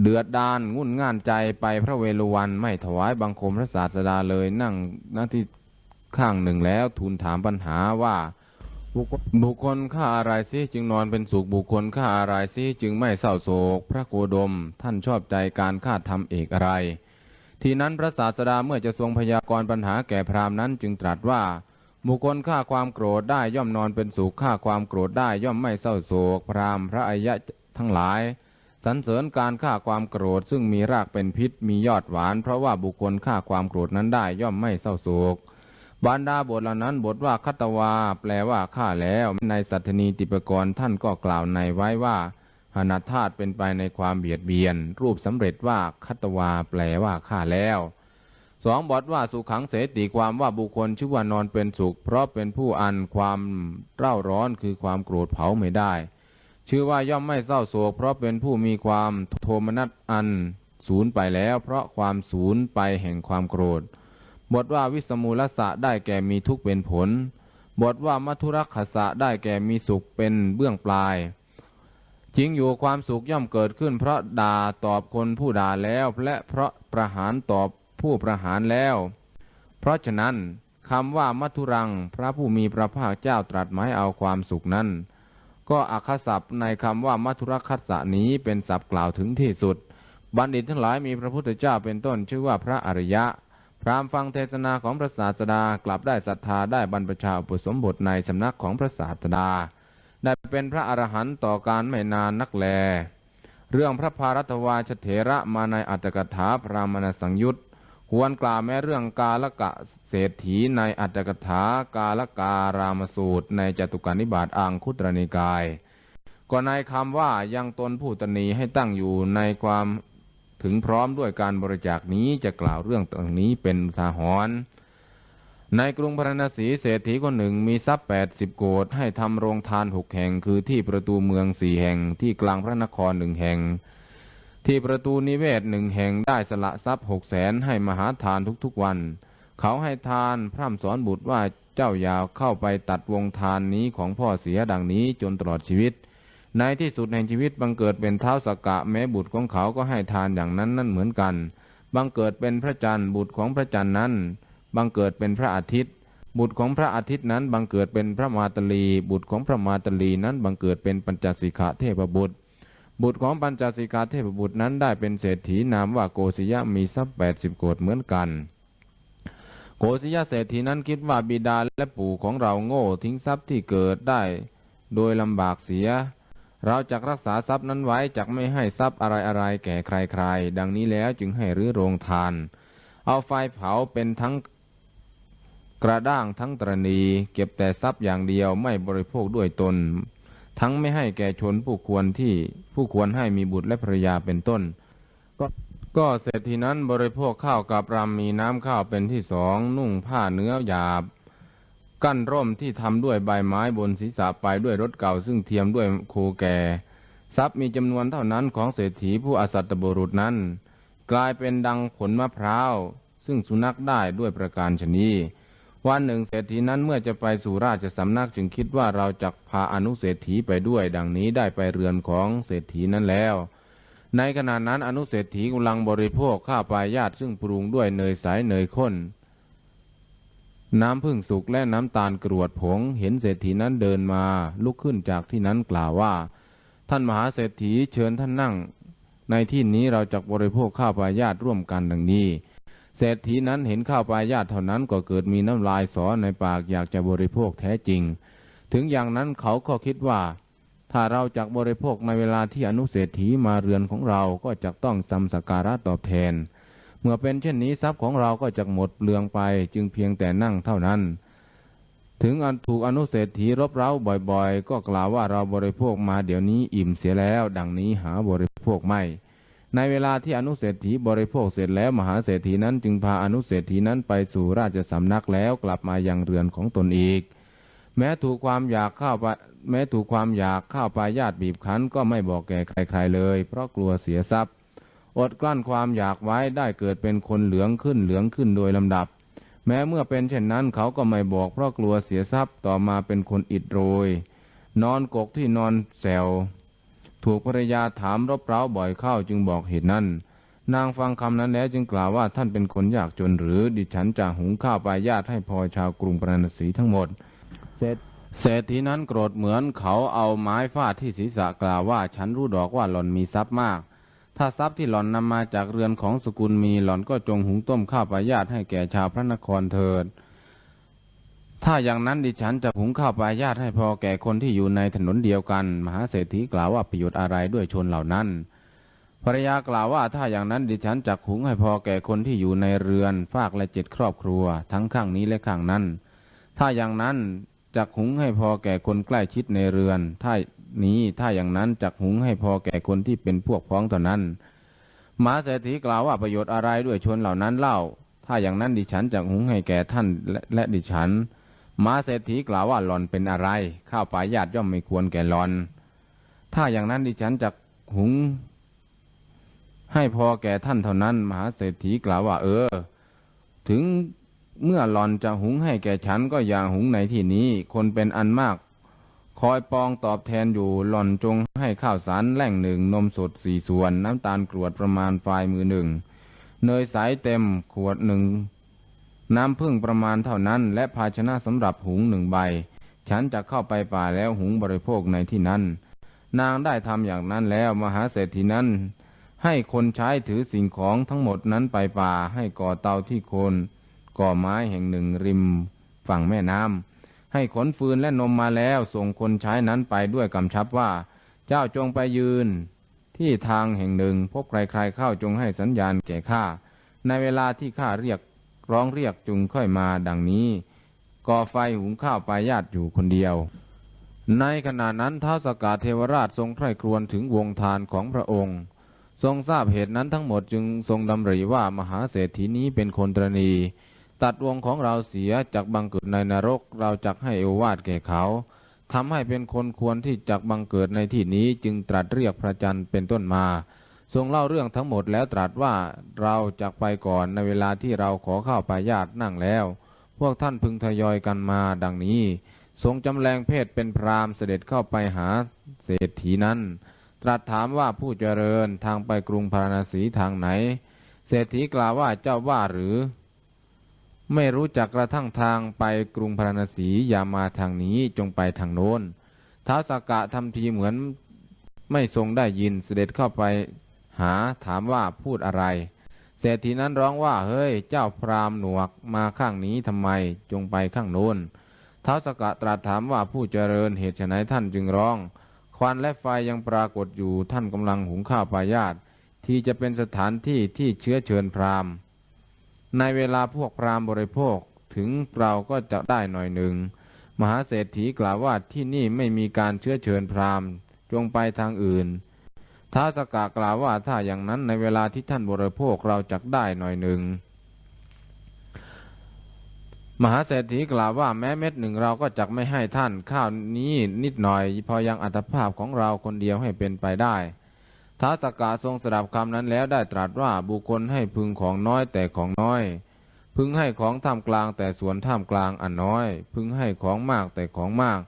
เดือดดานงุ่นง่านใจไปพระเวฬุวันไม่ถวายบังคมพระศาสดาเลยนั่งหน้าที่ข้างหนึ่งแล้วทูลถามปัญหาว่าบุคคลบุคคลฆ่าอะไรซิจึงนอนเป็นสุขบุคคลฆ่าอะไรซิจึงไม่เศร้าโศก พระโคดม ท่านชอบใจการฆ่าทำเอกอะไร ทีนั้นพระศาสดาเมื่อจะทรงพยากรณ์ปัญหาแก่พราหมณ์นั้นจึงตรัสว่าบุคคลฆ่าความโกรธได้ย่อมนอนเป็นสุขฆ่าความโกรธได้ย่อมไม่เศร้าโศก พราหมณ์พระอริยะทั้งหลาย สรรเสริญการฆ่าความโกรธซึ่งมีรากเป็นพิษมียอดหวาน เพราะว่าบุคคลฆ่าความโกรธนั้นได้ย่อมไม่เศร้าโศกบรรดาบทเหล่านั้นบทว่าคัตวา แปลว่าฆ่าแล้วในสัทนีติปกรณ์ท่านก็กล่าวในไว้ว่าหนาธาตุเป็นไปในความเบียดเบียน รูปสำเร็จว่าคัตวา แปลว่าฆ่าแล้วสองบทว่าสุขังเสติความว่าบุคคลชื่อว่านอนเป็นสุข เพราะเป็นผู้อันความเร่าร้อนคือความโกรธเผาไม่ได้ ชื่อว่าย่อมไม่เศร้าโศก เพราะเป็นผู้มีความโทมนัสอันสูญไปแล้ว เพราะความสูญไปแห่งความโกรธ บทว่าวิสมูลสะได้แก่มีทุกข์เป็นผล บทว่ามัทุรักขสะได้แก่มีสุขเป็นเบื้องปลายจริงอยู่ความสุขย่อมเกิดขึ้น เพราะด่าตอบคนผู้ด่าแล้ว และเพราะประหารตอบผู้ประหารแล้ว เพราะฉะนั้นคำว่ามัทุรัง พระผู้มีพระภาคเจ้าตรัสหมายเอาความสุขนั้น ก็อักขศัพท์ในคำว่ามัทุรคัสสะนี้เป็นศัพท์กล่าวถึงที่สุด บัณฑิตทั้งหลายมีพระพุทธเจ้าเป็นต้นชื่อว่าพระอริยะ พรามฟังเทศนาของพระศาสดากลับได้ศรัทธาได้บรรพชาอุปสมบทในสำนักของพระศาสดา ได้เป็นพระอรหันต์ต่อการไม่นานนักแล เรื่องพระพารัตวาชเถระมาในอัตถกถาพรามณสังยุตควรกล่าวแม้เรื่องกาลกะ เศรษฐีในอัตถกถากาลการามสูตร ในจตุการนิบาตอังคุตรนิกาย ก็ในคำว่ายังตนผู้ตนีให้ตั้งอยู่ในความถึงพร้อมด้วยการบริจาคนี้จะกล่าวเรื่องตรงนี้เป็นทาหรณ์ในกรุงพราณสีเศรษฐีคนหนึ่งมีทรัพย์แปดสิบโกดให้ทำโรงทานหกแห่ง คือที่ประตูเมืองสี่แห่งที่กลางพระนครหนึ่งแห่ง ที่ประตูนิเวศหนึ่งแห่งได้สละทรัพย์หกแสนให้มหาทานทุกๆวัน เขาให้ทานพร่ำสอนบุตรว่าเจ้าอย่าเข้าไปตัดวงทานนี้ของพ่อเสียดังนี้จนตลอดชีวิต ในที่สุดแห่งชีวิตบังเกิดเป็นเท้าสกกะแม้บุตรของเขาก็ให้ทานอย่างนั้นนั่นเหมือนกัน บังเกิดเป็นพระจันทร์บุตรของพระจันทร์นั้น บังเกิดเป็นพระอาทิตย์ บุตรของพระอาทิตย์นั้นบังเกิดเป็นพระมาตลี บุตรของพระมาตลีนั้นบังเกิดเป็นปัญจสิกะเทพบุตรบุตรของปัญจสิกาเทพบุตรนั้นได้เป็นเศรษฐีนามว่าโกศยะมีทรัพย์แปดสิบโกดเหมือนกัน โกศยะเศรษฐีนั้นคิดว่าบิดาและปู่ของเราโง่ทิ้งทรัพย์ที่เกิดได้โดยลำบากเสีย เราจะรักษาทรัพย์นั้นไว้จักไม่ให้ทรัพย์อะไรๆแก่ใครๆ ดังนี้แล้วจึงให้รื้อโรงทาน เอาไฟเผาเป็นทั้งกระด้างทั้งตรณี เก็บแต่ทรัพย์อย่างเดียวไม่บริโภคด้วยตน ทั้งไม่ให้แก่ชนผู้ควรที่ผู้ควรให้มีบุตรและภรรยาเป็นต้น ก็เศรษฐีนั้นบริโภคข้าวกับรำมีน้ำข้าวเป็นที่สองนุ่งผ้าเนื้อหยาบ กั้นร่มที่ทำด้วยใบไม้บนศีรษะไปด้วยรถเก่าซึ่งเทียมด้วยโคแก่ ทรัพย์มีจำนวนเท่านั้นของเศรษฐีผู้อสัตตบุรุษนั้น กลายเป็นดังผลมะพร้าว ซึ่งสุนัขได้ด้วยประการชนีวันหนึ่งเศรษฐีนั้นเมื่อจะไปสู่ราชสำนักจึงคิดว่าเราจะพาอนุเศรษฐีไปด้วย ดังนี้ได้ไปเรือนของเศรษฐีนั้นแล้ว ในขณะนั้นอนุเศรษฐีกำลังบริโภคข้าวปลายาตซึ่งปรุงด้วยเนยใสเนยข้น น้ำพึ่งสุกและน้ำตาลกรวดผง เห็นเศรษฐีนั้นเดินมาลุกขึ้นจากที่นั้นกล่าวว่า ท่านมหาเศรษฐีเชิญท่านนั่ง ในที่นี้เราจะบริโภคข้าวปลายาตร่วมกันดังนี้ เศรษฐีนั้นเห็นข้าวปลายาตเท่านั้นก็เกิดมีน้ำลายสอในปากอยากจะบริโภคแท้จริง ถึงอย่างนั้นเขาก็คิดว่า ถ้าเราจักบริโภคในเวลาที่อนุเศรษฐีมาเรือนของเราก็จะต้องซำสกการะตอบแทน เมื่อเป็นเช่นนี้ทรัพย์ของเราก็จะหมดเปลืองไปจึงเพียงแต่นั่งเท่านั้น ถึงอันถูกอนุเศรษฐีรบเร้าบ่อยๆ ก็กล่าวว่าเราบริโภคมาเดี๋ยวนี้อิ่มเสียแล้ว ดังนี้หาบริโภคไม่ ในเวลาที่อนุเศรษฐีบริโภคเสร็จแล้วมหาเศรษฐีนั้นจึงพาอนุเศรษฐีนั้นไปสู่ราชสำนักแล้วกลับมายังเรือนของตนอีก แม้ถูกความอยากเข้าไปแม้ถูกความอยากเข้าไปญาติบีบคั้นก็ไม่บอกแก่ใครๆเลย เพราะกลัวเสียทรัพย์ อดกลั้นความอยากไว้ได้เกิดเป็นคนเหลืองขึ้นเหลืองขึ้นโดยลำดับ แม้เมื่อเป็นเช่นนั้นเขาก็ไม่บอกเพราะกลัวเสียทรัพย์ต่อมาเป็นคนอิดโรย นอนกกที่นอนแซวถถูกภรรยาถามรบเร้าบ่อยเข้าจึงบอกเหตุนั้นนางฟังคำนั้นแล้วจึงกล่าวว่าท่านเป็นคนยากจนหรือดิฉันจะหุงข้าวไปญาติให้พอชาวกรุงปราณสีทั้งหมด เศรษฐีนั้นโกรธเหมือนเขาเอาไม้ฟาดที่ศีรษะกล่าวว่า ฉันรู้ดอกว่าหล่อนมีทรัพย์มาก ถ้าทรัพย์ที่หล่อนนำมาจากเรือนของสกุลมีหล่อนก็จงหุงต้มข้าวปลายาตให้แก่ชาวพระนครเถิด ถ้าอย่างนั้นดิฉันจะหุงข้าวปลายาตให้พอแก่คนที่อยู่ในถนนเดียวกัน มหาเศรษฐีกล่าวว่าประโยชน์อะไรด้วยชนเหล่านั้นภรรยากล่าวว่าถ้าอย่างนั้นดิฉันจะหุงให้พอแก่คนที่อยู่ในเรือน ฝากและเจ็ดครอบครัว ทั้งข้างนี้และข้างนั้นถ้าอย่างนั้น จักหุงให้พอแก่คนใกล้ชิดในเรือน ถ้านี้ถ้าอย่างนั้นจักหุงให้พอแก่คนที่เป็นพวกพ้องเท่านั้นมหาเศรษฐีกล่าวว่าประโยชน์อะไรด้วยชนเหล่านั้นเล่า ถ้าอย่างนั้นดิฉันจักหุงให้แก่ท่านและและดิฉันมหาเศรษฐีกล่าวว่าหลอนเป็นอะไรข้าวปลายาตย่อมไม่ควรแก่หลอน ถ้าอย่างนั้นดิฉันจักหุง ให้พอแก่ท่านเท่านั้น มหาเศรษฐีกล่าวว่า เออ ถึง เมื่อหลอนจะหุงให้แก่ฉันก็อย่าหุงในที่นี้ คนเป็นอันมาก คอยปองตอบแทนอยู่หล่อนจงให้ข้าวสารแหล่งหนึ่งนมสดสี่ส่วน น้ำตาลกรวดประมาณฝ่ายมือหนึ่งเนยใสเต็มขวดหนึ่ง น้ำพึ่งประมาณเท่านั้น และภาชนะสำหรับหุงหนึ่งใบ ฉันจะเข้าไปป่าแล้วหุงบริโภคในที่นั้น นางได้ทำอย่างนั้นแล้วมหาเศรษฐีนั้น ให้คนใช้ถือสิ่งของทั้งหมดนั้นไปป่าให้ก่อเตาที่โคน ก่อไม้แห่งหนึ่งริมฝั่งแม่น้ำให้ขนฟืนและนมมาแล้วส่งคนใช้นั้นไปด้วยกำชับว่า เจ้าจงไปยืน ที่ทางแห่งหนึ่งพบใครๆเข้าจงให้สัญญาณแก่ข้าในเวลาที่ข้าเรียกร้องเรียกจุงค่อยมาดังนี้ก่อไฟหุงข้าวไปญาติอยู่คนเดียว ในขณะนั้นท้าวสกาเทวราชทรงใคร่ครวญถึงวงทานของพระองค์ ทรงทราบเหตุนั้นทั้งหมดจึงทรงดำริว่ามหาเศรษฐีนี้เป็นคนตรณี ตัดวงของเราเสียจากบังเกิดในนรก เราจักให้เอววาดแก่เขาทำให้เป็นคนควรที่จักบังเกิดในที่นี้จึงตรัสเรียกพระจันทร์เป็นต้นมา ทรงเล่าเรื่องทั้งหมดแล้วตรัสว่าเราจักไปก่อนในเวลาที่เราขอเข้าไปญาตินั่งแล้ว พวกท่านพึงทยอยกันมาดังนี้ ทรงจำแรงเพศเป็นพรามเสด็จเข้าไปหาเศรษฐีนั้น ตรัสถามว่าผู้เจริญทางไปกรุงพาราณสีทางไหน เศรษฐีกล่าวว่าเจ้าว่าหรือ ไม่รู้จักกระทั่งทางไปกรุงพาราณสีอย่ามาทางนี้จงไปทางโน้นท้าวสากะทำทีเหมือนไม่ทรงได้ยินเสด็จเข้าไปหาถามว่าพูดอะไรเศรษฐีนั้นร้องว่าเฮ้ยเจ้าพรามหนวกมาข้างนี้ทำไมจงไปข้างโน้นท้าวสกะตรัสถามว่าผู้เจริญเหตุไฉนท่านจึงร้อง ควันและไฟยังปรากฏอยู่ท่านกำลังหุงข้าวปายาตที่จะเป็นสถานที่ที่เชื้อเชิญพราหมณ์ ในเวลาพวกพราหมณ์บริโภคถึงเราก็จะได้หน่อยหนึ่ง มหาเศรษฐีกล่าวว่าที่นี่ไม่มีการเชื้อเชิญพราหมณ์จงไปทางอื่นท้าสกากล่าวว่าถ้าอย่างนั้นในเวลาที่ท่านบริโภคเราจะได้หน่อยหนึ่ง มหาเศรษฐีกล่าวว่าแม้เม็ดหนึ่งเราก็จะไม่ให้ท่านข้าวนี้นิดหน่อย พอยังอัตภาพของเราคนเดียวให้เป็นไปได้ ท้าสกกาทรงสดับคำนั้นแล้วได้ตรัสว่าบุคคลให้พึงของน้อยแต่ของน้อย พึงให้ของท่ามกลางแต่ส่วนท่ามกลางอันน้อย พึงให้ของมากแต่ของมาก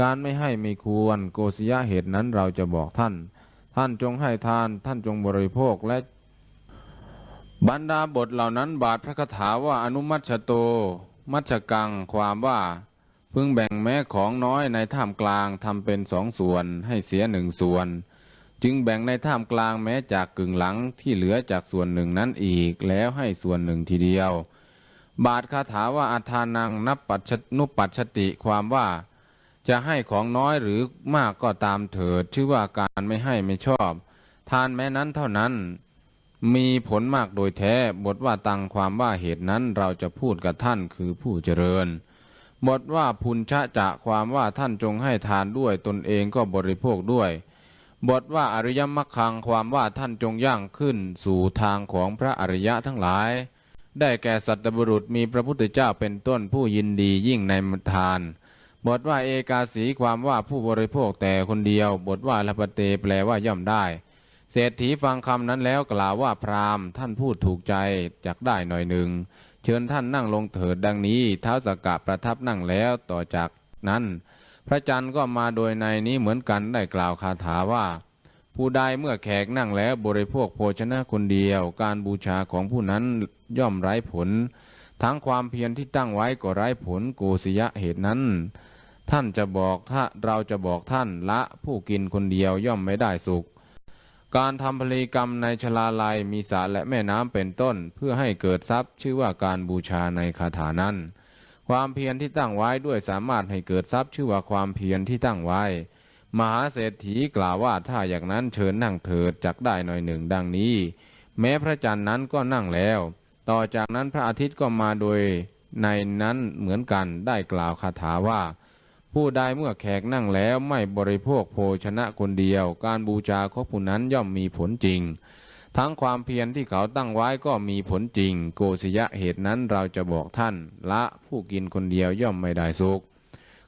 การไม่ให้ไม่ควรโกศยะเหตุนั้นเราจะบอกท่าน ท่านจงให้ทานท่านจงบริโภคและ บรรดาบทเหล่านั้นบาทพระคาถาว่าอนุมัชโต มัชกังความว่าพึงแบ่งแม้ของน้อยในท่ามกลางทำเป็นสองส่วนให้เสียหนึ่งส่วน จึงแบ่งในท่ามกลางแม้จากกึ่งหลังที่เหลือจากส่วนหนึ่งนั้นอีกแล้วให้ส่วนหนึ่งทีเดียว บาทคาถาว่าอาทานังนับปัจนุปัชติความว่า จะให้ของน้อยหรือมากก็ตามเถิด ชื่อว่าการไม่ให้ไม่ชอบ ทานแม้นั้นเท่านั้น มีผลมากโดยแท้บทว่าตังความว่าเหตุนั้นเราจะพูดกับท่านคือผู้เจริญบทว่าพุนชะจะความว่าท่านจงให้ทานด้วยตนเองก็บริโภคด้วย บทว่าอริยมรรคังความว่าท่านจงย่างขึ้นสู่ทางของพระอริยะทั้งหลาย ได้แก่สัตบุรุษมีพระพุทธเจ้าเป็นต้นผู้ยินดียิ่งในมทาน บทว่าเอกาสีความว่าผู้บริโภคแต่คนเดียว บทว่าลปเตแปลว่าย่อมได้ เศรษฐีฟังคำนั้นแล้วกล่าวว่าพราหมณ์ ท่านพูดถูกใจจักได้หน่อยหนึ่ง เชิญท่านนั่งลงเถิดดังนี้เท้าสกกะประทับนั่งแล้วต่อจากนั้น พระจันทร์ก็มาโดยในนี้เหมือนกันได้กล่าวคาถาว่า ผู้ใดเมื่อแขกนั่งแล้วบริโภคโภชนะคนเดียว การบูชาของผู้นั้นย่อมไร้ผล ทั้งความเพียรที่ตั้งไว้ก็ไร้ผลโกศยะเหตุนั้น ท่านจะบอกถ้าเราจะบอกท่านละผู้กินคนเดียวย่อมไม่ได้สุข การทำพลีกรรมในชลาลัยมีสระและแม่น้ำเป็นต้น เพื่อให้เกิดทรัพย์ชื่อว่าการบูชาในคาถานั้น ความเพียรที่ตั้งไว้ด้วยสามารถให้เกิดทรัพย์ชื่อว่าความเพียรที่ตั้งไว้ มหาเศรษฐีกล่าวว่าถ้าอย่างนั้นเชิญนั่งเถิดจักได้หน่อยหนึ่งดังนี้ แม้พระจันทร์นั้นก็นั่งแล้ว ต่อจากนั้นพระอาทิตย์ก็มาโดยในนั้นเหมือนกันได้กล่าวคาถาว่า ผู้ใดเมื่อแขกนั่งแล้วไม่บริโภคโภชนะคนเดียว การบูชาของผู้นั้นย่อมมีผลจริง ทั้งความเพียรที่เขาตั้งไว้ก็มีผลจริง โกศยะเหตุนั้นเราจะบอกท่าน ละผู้กินคนเดียวย่อมไม่ได้สุข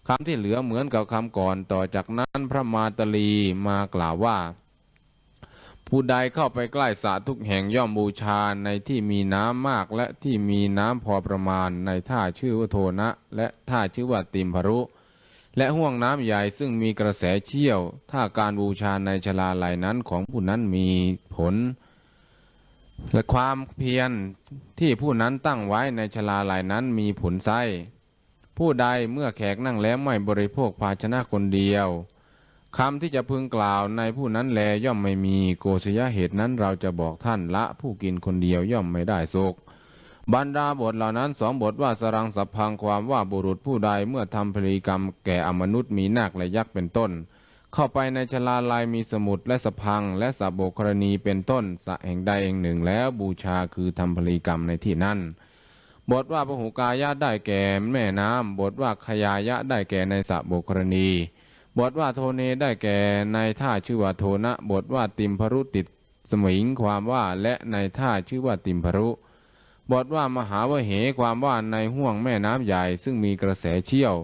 คำที่เหลือเหมือนกับคำก่อนต่อจากนั้นพระมาตลีมากล่าวว่า ผู้ใดเข้าไปใกล้สระทุกแห่งย่อมบูชาในที่มีน้ำมากและที่มีน้ำพอประมาณในท่าชื่อว่าโทนะ และท่าชื่อว่าติมพรุและห่วงน้ำใหญ่ซึ่งมีกระแสเชี่ยว ถ้าการบูชาในชลาไหลนั้นของผู้นั้นมีผล และความเพียรที่ผู้นั้นตั้งไว้ในชลาไหลนั้นมีผลไส้ผู้ใดเมื่อแขกนั่งแล้วไม่บริโภคภาชนะคนเดียวคำที่จะพึงกล่าวในผู้นั้นแลย่อมไม่มีโกศยเหตุนั้นเราจะบอกท่านละผู้กินคนเดียวย่อมไม่ได้สุขบรรดาบทเหล่านั้นสองบทว่าสรังสัพพังความว่าบุรุษผู้ใดเมื่อทำพลีกรรมแก่อมนุษย์มีนาคและยักษ์เป็นต้น เข้าไปในชลาลายมีสมุดและสพังและสะโบกรณีเป็นต้นสะแห่งใดแห่งหนึ่งแล้วบูชาคือทำพลีกรรมในที่นั้นบทว่าพหุกายะได้แก่แม่น้ำบทว่าขยายะได้แก่ในสะโบกรณีบทว่าโทเนได้แก่ในท่าชื่อว่าโทนะบทว่าติมพรุติดสมิงความว่าและในท่าชื่อว่าติมพรุบทว่ามหาวเหความว่าในห่วงแม่น้ำใหญ่ซึ่งมีกระแสเชี่ยว